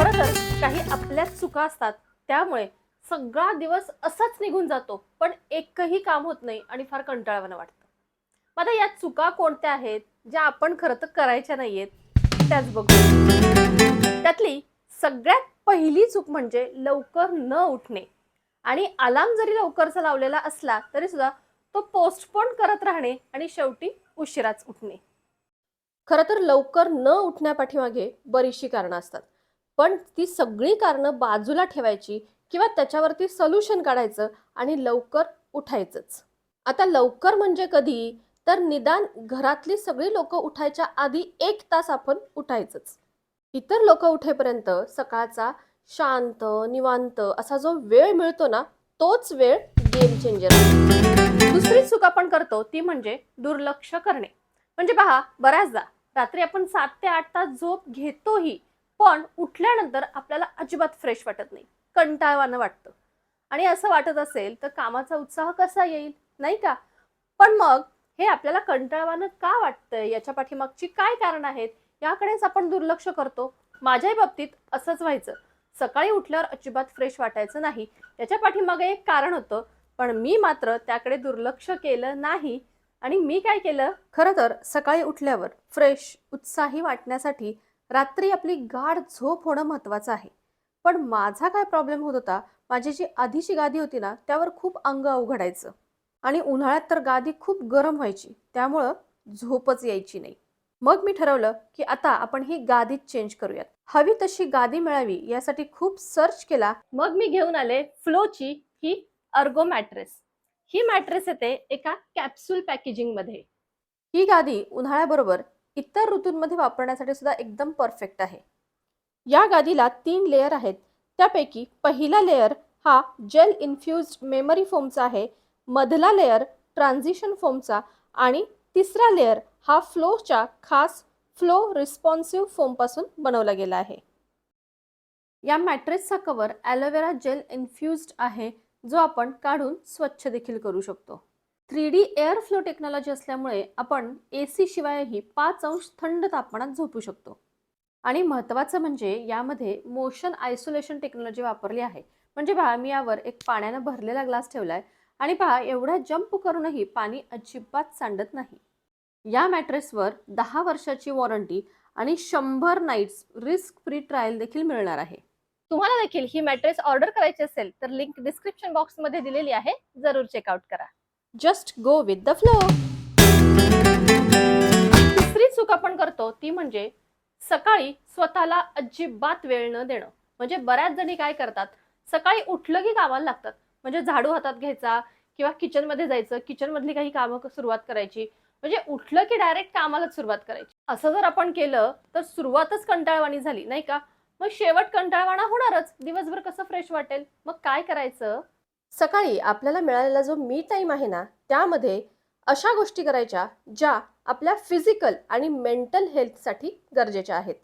खरं तर काही आपल्या चुका असतात त्यामुळे सगळा दिवस असाच निघून जातो पण एकही काम होत नाही आणि फार कंटाळवाणं वाटतं. मग आता या चुका कोणत्या आहेत ज्या आपण खरं तर करायच्या नाहीयेत त्याच बघू. त्यातली सगळ्यात पहिली चूक म्हणजे लवकर न उठणे. आणि अलार्म जरी लवकरचा लावलेला असला तरी सुद्धा तो पोस्टपोन करत राहणे आणि शेवटी उशिराच उठणे. खरं तर लवकर न उठण्यापाठीमागे बरीचशी कारणं असतात. पण ती सगळी कारणं बाजूला ठेवायची किंवा त्याच्यावरती सोल्युशन काढायचं आणि लवकर उठायचंच. आता लवकर म्हणजे कधी? तर निदान घरातली सगळी लोक उठायच्या आधी एक तास आपण उठायचंच. इतर लोक उठेपर्यंत सकाळचा शांत निवांत असा जो वेळ मिळतो ना तोच वेळ गेम चेंजर दुसरी चूक आपण करतो ती म्हणजे दुर्लक्ष करणे. म्हणजे पहा बऱ्याचदा रात्री आपण सात ते आठ तास झोप घेतोही पण उठल्यानंतर आपल्याला अजिबात फ्रेश वाटत नाही. कंटाळवानं वाटतं. आणि असं वाटत असेल तर कामाचा उत्साह कसा येईल? नाही का? पण मग हे आपल्याला कंटाळवानं का वाटतंय? याच्या पाठीमागची काय कारण आहेत? याकडेच आपण दुर्लक्ष करतो. माझ्याही बाबतीत असंच व्हायचं. सकाळी उठल्यावर अजिबात फ्रेश वाटायचं नाही. याच्या पाठीमागे एक कारण होतं. पण मी मात्र त्याकडे दुर्लक्ष केलं नाही. आणि मी काय केलं? खरं तर सकाळी उठल्यावर फ्रेश उत्साही वाटण्यासाठी रात्री आपली गाढ झोप होणं महत्त्वाचं आहे. पण माझा काय प्रॉब्लेम होत होता? माझी जी आधीची गादी होती ना त्यावर खूप अंग अवघडायचं. आणि उन्हाळ्यात तर गादी खूप गरम व्हायची. त्यामुळं झोपच यायची नाही. मग मी ठरवलं की आता आपण ही गादी चेंज करूयात. हवी तशी गादी मिळावी यासाठी खूप सर्च केला. मग मी घेऊन आले फ्लोची ही अर्गो मॅट्रेस ही मॅट्रेस येते एका कॅप्सूल पॅकेजिंगमध्ये. ही गादी उन्हाळ्याबरोबर इतर ऋतूंमध्ये वापरण्यासाठी सुद्धा एकदम परफेक्ट आहे. या गादीला तीन लेयर आहेत. त्यापैकी पहिला लेअर हा जेल इन्फ्युज्ड मेमरी फोमचा आहे. मधला लेअर ट्रान्झिशन फोमचा आणि तिसरा लेअर हा फ्लोच्या खास फ्लो रिस्पॉन्सिव्ह फोमपासून बनवला गेला आहे. या मॅट्रेसचा cover aloe vera gel infused आहे जो आपण काढून स्वच्छ देखील करू शकतो. Three D air flow technology असल्यामुळे आपण ए सी शिवायही पाच अंश थंड तापमानात झोपू शकतो. आणि महत्त्वाचं म्हणजे यामध्ये मोशन आयसोलेशन टेक्नॉलॉजी वापरली आहे. म्हणजे पहा मी यावर एक पाण्यानं भरलेला ग्लास ठेवला आहे आणि पहा एवढा जंप करूनही पाणी अजिबात सांडत नाही. या मॅट्रेसवर दहा वर्षाची वॉरंटी आणि शंभर नाईट्स रिस्क फ्री ट्रायल देखील मिळणार आहे. तुम्हाला देखील ही मॅट्रेस ऑर्डर करायची असेल तर लिंक डिस्क्रिप्शन बॉक्समध्ये दिलेली आहे. जरूर चेकआउट करा. Just go with the flow तिसरी चूक आपण करतो ती म्हणजे सकाळी स्वतःला अजिबात वेळ न देणं. म्हणजे बऱ्याच जणी काय करतात सकाळी उठलं की कामाला लागतात. म्हणजे झाडू हातात घ्यायचा किंवा किचनमध्ये जायचं किचनमधली काही कामं सुरुवात करायची. म्हणजे उठलं की डायरेक्ट कामालाच सुरुवात करायची. असं जर आपण केलं तर सुरुवातच कंटाळवाणी झाली नाही का? मग शेवट कंटाळवाणा होणारच. दिवसभर कसं फ्रेश वाटेल? मग काय करायचं? सकाळी आपल्याला मिळालेला जो मी टाईम आहे ना त्यामध्ये अशा गोष्टी करायच्या ज्या आपल्या फिजिकल आणि मेंटल हेल्थसाठी गरजेच्या आहेत.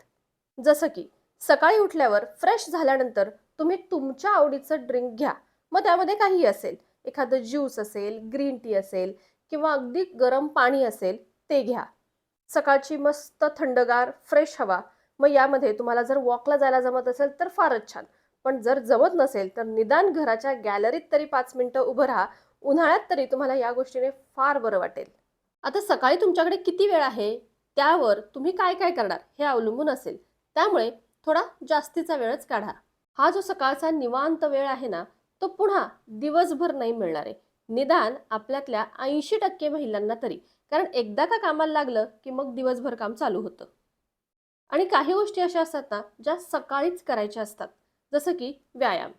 जसं की सकाळी उठल्यावर फ्रेश झाल्यानंतर तुम्ही तुमच्या आवडीचं ड्रिंक घ्या. मग त्यामध्ये काही असेल एखादं ज्यूस असेल ग्रीन टी असेल किंवा अगदी गरम पाणी असेल ते घ्या. सकाळची मस्त थंडगार फ्रेश हवा. मग यामध्ये तुम्हाला जर वॉकला जायला जमत असेल तर फारच छान. पण जर जमत नसेल तर निदान घराच्या गॅलरीत तरी पाच मिनिटं उभं राहा. उन्हाळ्यात तरी तुम्हाला या गोष्टीने फार बरं वाटेल. आता सकाळी तुमच्याकडे किती वेळ आहे? त्यावर तुम्ही काय काय करणार हे अवलंबून असेल. त्यामुळे थोडा जास्तीचा वेळच काढा. हा जो सकाळचा निवांत वेळ आहे ना तो पुन्हा दिवसभर नाही मिळणार आहे. निदान आपल्यातल्या ऐंशी टक्के महिलांना तरी. कारण एकदा का कामाला लागलं की मग दिवसभर काम चालू होतं. आणि काही गोष्टी अशा असतात ना ज्या सकाळीच करायच्या असतात. जसं की व्यायाम.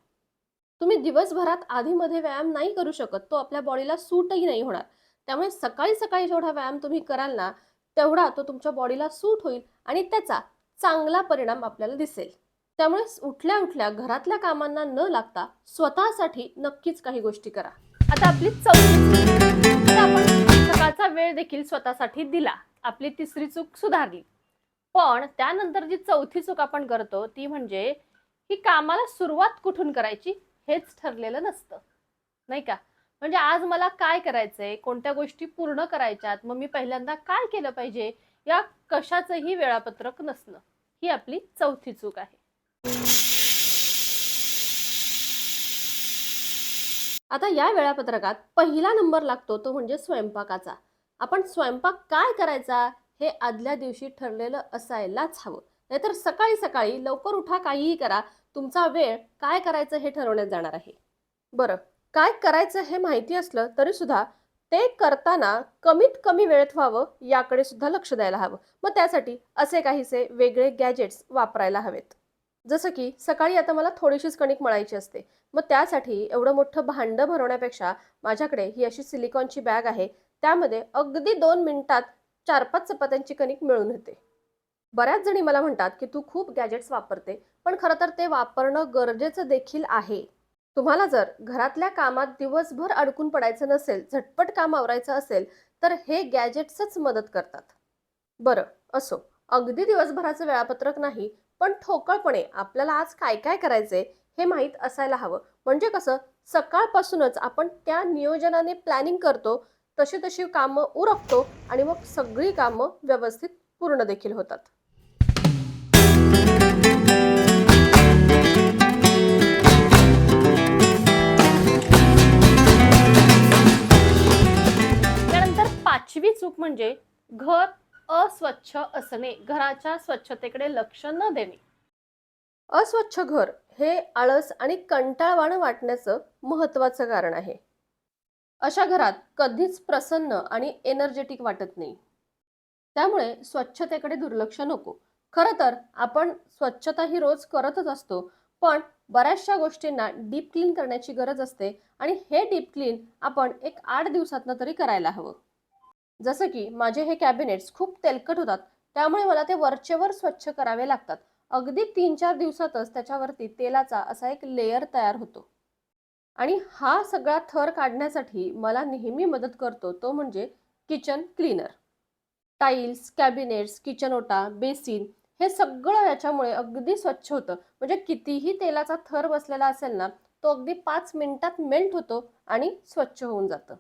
तुम्ही दिवसभरात आधीमध्ये व्यायाम नाही करू शकत तो आपल्या बॉडीला सूटही नाही होणार. त्यामुळे सकाळी सकाळी जेवढा व्यायाम तुम्ही कराल ना तेवढा तो तुमच्या बॉडीला सूट होईल आणि त्याचा चांगला परिणाम आपल्याला दिसेल. त्यामुळे उठल्या उठल्या घरातल्या कामांना न लागता स्वतःसाठी नक्कीच काही गोष्टी करा. आता आपली चौथी आपण सकाळचा वेळ देखील स्वतःसाठी दिला. आपली तिसरी चूक सुधारली. पण त्यानंतर जी चौथी चूक आपण करतो ती म्हणजे ही कामाला सुरुवात कुठून करायची हेच ठरलेलं नसतं. नाही का? म्हणजे आज मला काय करायचंय? कोणत्या गोष्टी पूर्ण करायच्यात? मग मी पहिल्यांदा काय केलं पाहिजे? या कशाचंही वेळापत्रक नसणं. ही आपली चौथी चूक आहे. आता या वेळापत्रकात पहिला नंबर लागतो तो म्हणजे स्वयंपाकाचा. आपण स्वयंपाक काय करायचा हे आदल्या दिवशी ठरलेलं असायलाच हवं. नाहीतर सकाळी सकाळी लवकर उठा काहीही करा. तुमचा वेळ काय करायचं हे ठरवण्यात जाणार आहे. बरं काय करायचं हे माहिती असलं तरी सुद्धा ते करताना कमीत कमी वेळेत व्हावं याकडे सुद्धा लक्ष द्यायला हवं. मग त्यासाठी असे काहीसे वेगळे गॅजेट्स वापरायला हवेत. जसं की सकाळी आता मला थोडीशीच कणिक मळायची असते. मग त्यासाठी एवढं मोठं भांडं भरवण्यापेक्षा माझ्याकडे ही अशी सिलिकॉनची बॅग आहे. त्यामध्ये अगदी दोन मिनिटात चार पाच चपात्यांची कणिक मिळून होते. बऱ्याच जणी मला म्हणतात की तू खूप गॅजेट्स वापरते पण खरं तर ते वापरणं गरजेचं देखील आहे. तुम्हाला जर घरातल्या कामात दिवसभर अडकून पडायचं नसेल झटपट काम आवरायचं असेल तर हे गॅजेट्सच मदत करतात. बरं असो. अगदी दिवसभराचं वेळापत्रक नाही पण ठोकळपणे आपल्याला आज काय काय करायचंय हे माहीत असायला हवं. म्हणजे कसं सकाळपासूनच आपण त्या नियोजनाने प्लॅनिंग करतो तशी तशी कामं उरकतो आणि मग सगळी कामं व्यवस्थित पूर्ण देखील होतात. पाचवी चूक म्हणजे घर अस्वच्छ असणे घराच्या स्वच्छतेकडे लक्ष न देणे. अस्वच्छ घर हे आळस आणि कंटाळवाणं वाटण्याचं महत्वाचं कारण आहे. अशा घरात कधीच प्रसन्न आणि एनर्जेटिक वाटत नाही. त्यामुळे स्वच्छतेकडे दुर्लक्ष नको. खरं तर आपण स्वच्छता ही रोज करतच असतो पण बऱ्याचशा गोष्टींना डीप क्लीन करण्याची गरज असते आणि हे डीप क्लीन आपण एक आठ दिवसातनं तरी करायला हवं. जसं की माझे हे कॅबिनेट्स खूप तेलकट होतात त्यामुळे मला ते वरचेवर स्वच्छ करावे लागतात. अगदी तीन चार दिवसातच त्याच्यावरती तेलाचा असा एक लेयर तयार होतो. आणि हा सगळा थर काढण्यासाठी मला नेहमी मदत करतो तो म्हणजे kitchen cleaner tiles cabinets kitchen ओटा बेसिन हे सगळं याच्यामुळे अगदी स्वच्छ होतं. म्हणजे कितीही तेलाचा थर बसलेला असेल ना तो अगदी पाच मिनिटात मेल्ट होतो आणि स्वच्छ होऊन जातं.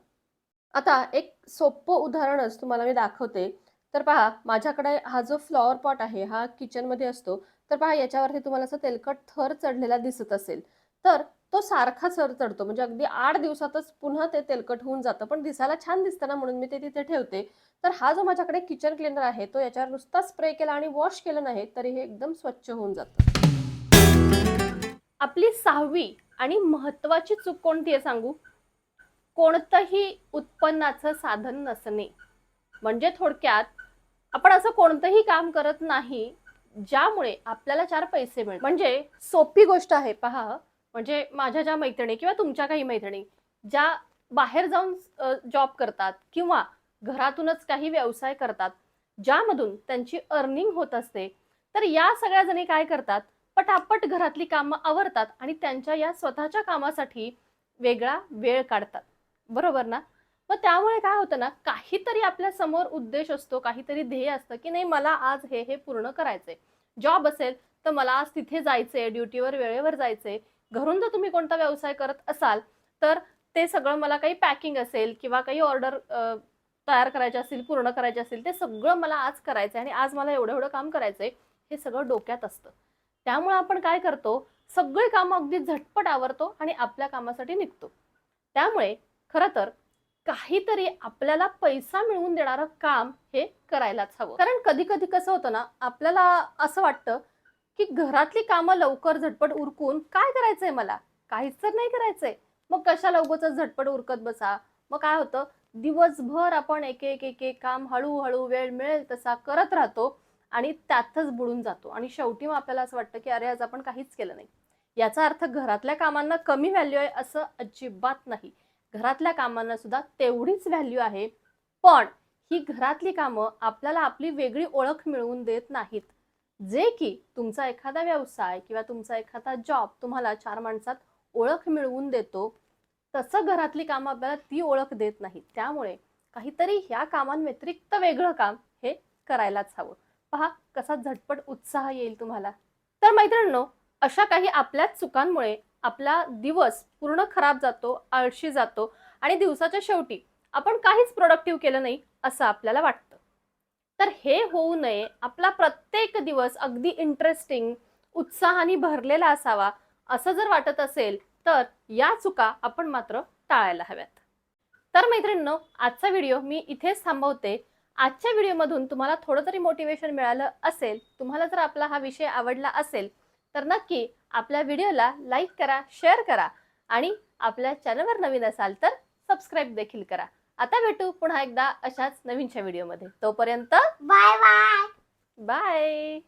आता एक सोपं उदाहरणच तुम्हाला मी दाखवते. तर पहा माझ्याकडे हा जो फ्लॉवर पॉट आहे हा किचनमध्ये असतो. तर पहा याच्यावरती तुम्हाला असं तेलकट थर चढलेला दिसत असेल. तर तो सारखा थर चढतो म्हणजे अगदी आठ दिवसातच पुन्हा ते तेलकट होऊन जातं. पण दिसायला छान दिसतं ना म्हणून मी ते तिथे ठेवते. तर हा जो माझ्याकडे किचन क्लिनर आहे तो याच्यावर नुसता स्प्रे केला आणि वॉश केलं नाही तरी हे एकदम स्वच्छ होऊन जातं. आपली सहावी आणि महत्वाची चूक कोणती आहे सांगू? कोणतंही उत्पन्नाचं साधन नसणे. म्हणजे थोडक्यात आपण असं कोणतंही काम करत नाही ज्यामुळे आपल्याला चार पैसे मिळेल म्हणजे सोपी गोष्ट आहे पहा. म्हणजे माझ्या ज्या मैत्रिणी किंवा तुमच्या काही मैत्रिणी ज्या बाहेर जाऊन जॉब करतात किंवा घरातूनच काही व्यवसाय करतात ज्यामधून त्यांची अर्निंग होत असते तर या सगळ्या जणी काय करतात? पटापट घरातली कामं आवरतात आणि त्यांच्या या स्वतःच्या कामासाठी वेगळा वेळ काढतात. बरोबर ना? मग त्यामुळे काय होतं ना काहीतरी आपल्यासमोर उद्देश असतो काहीतरी ध्येय असतं की नाही मला आज हे हे पूर्ण करायचंय. जॉब असेल तर मला आज तिथे जायचंय ड्युटीवर वेळेवर जायचंय. घरून जर तुम्ही कोणता व्यवसाय करत असाल तर ते सगळं मला काही पॅकिंग असेल किंवा काही ऑर्डर तयार करायचे असतील पूर्ण करायचे असतील ते सगळं मला आज करायचं आणि आज मला एवढं एवढं काम करायचंय हे सगळं डोक्यात असतं. त्यामुळे आपण काय करतो सगळी कामं अगदी झटपट आवरतो आणि आपल्या कामासाठी निघतो. त्यामुळे खरं तर काहीतरी आपल्याला पैसा मिळवून देणारं काम हे करायलाच हवं. कारण कधी कधी कसं होतं ना आपल्याला असं वाटतं की घरातली कामं लवकर झटपट उरकून काय करायचंय मला? काहीच तर नाही करायचंय. मग कशा लवकरच झटपट उरकत बसा? मग काय होतं? दिवसभर आपण एक एक एक एक काम हळूहळू वेळ मिळेल तसा करत राहतो आणि त्यातच बुडून जातो. आणि शेवटी मग आपल्याला असं वाटतं की अरे आज आपण काहीच केलं नाही. याचा अर्थ घरातल्या कामांना कमी व्हॅल्यू आहे असं अजिबात नाही. घरातल्या कामांना सुद्धा तेवढीच व्हॅल्यू आहे. पण ही घरातली कामं आपल्याला आपली वेगळी ओळख मिळवून देत नाहीत. जे की तुमचा एखादा व्यवसाय किंवा तुमचा एखादा जॉब तुम्हाला चार माणसात ओळख मिळवून देतो तसं घरातली कामं आपल्याला ती ओळख देत नाही त्यामुळे काहीतरी ह्या कामांव्यतिरिक्त वेगळं काम हे करायलाच हवं. पहा कसा झटपट उत्साह येईल तुम्हाला. तर मैत्रिणींनो अशा काही आपल्याच चुकांमुळे आपला दिवस पूर्ण खराब जातो आळशी जातो आणि दिवसाच्या शेवटी आपण काहीच प्रोडक्टिव्ह केलं नाही असं आपल्याला वाटतं. तर हे होऊ नये. आपला प्रत्येक दिवस अगदी इंटरेस्टिंग उत्साहाने भरलेला असावा असं जर वाटत असेल तर या चुका आपण मात्र टाळायला हव्यात. तर मैत्रिणींनो आजचा व्हिडिओ मी इथेच थांबवते. आजच्या व्हिडिओमधून तुम्हाला थोडं तरी मोटिवेशन मिळालं असेल तुम्हाला जर आपला हा विषय आवडला असेल तर नक्की आपल्या व्हिडिओला लाईक करा शेअर करा आणि आपल्या चॅनलवर नवीन असाल तर सबस्क्राईब देखील करा. आता भेटू पुन्हा एकदा अशाच नवीनच्या व्हिडिओमध्ये. तोपर्यंत बाय बाय. बाय.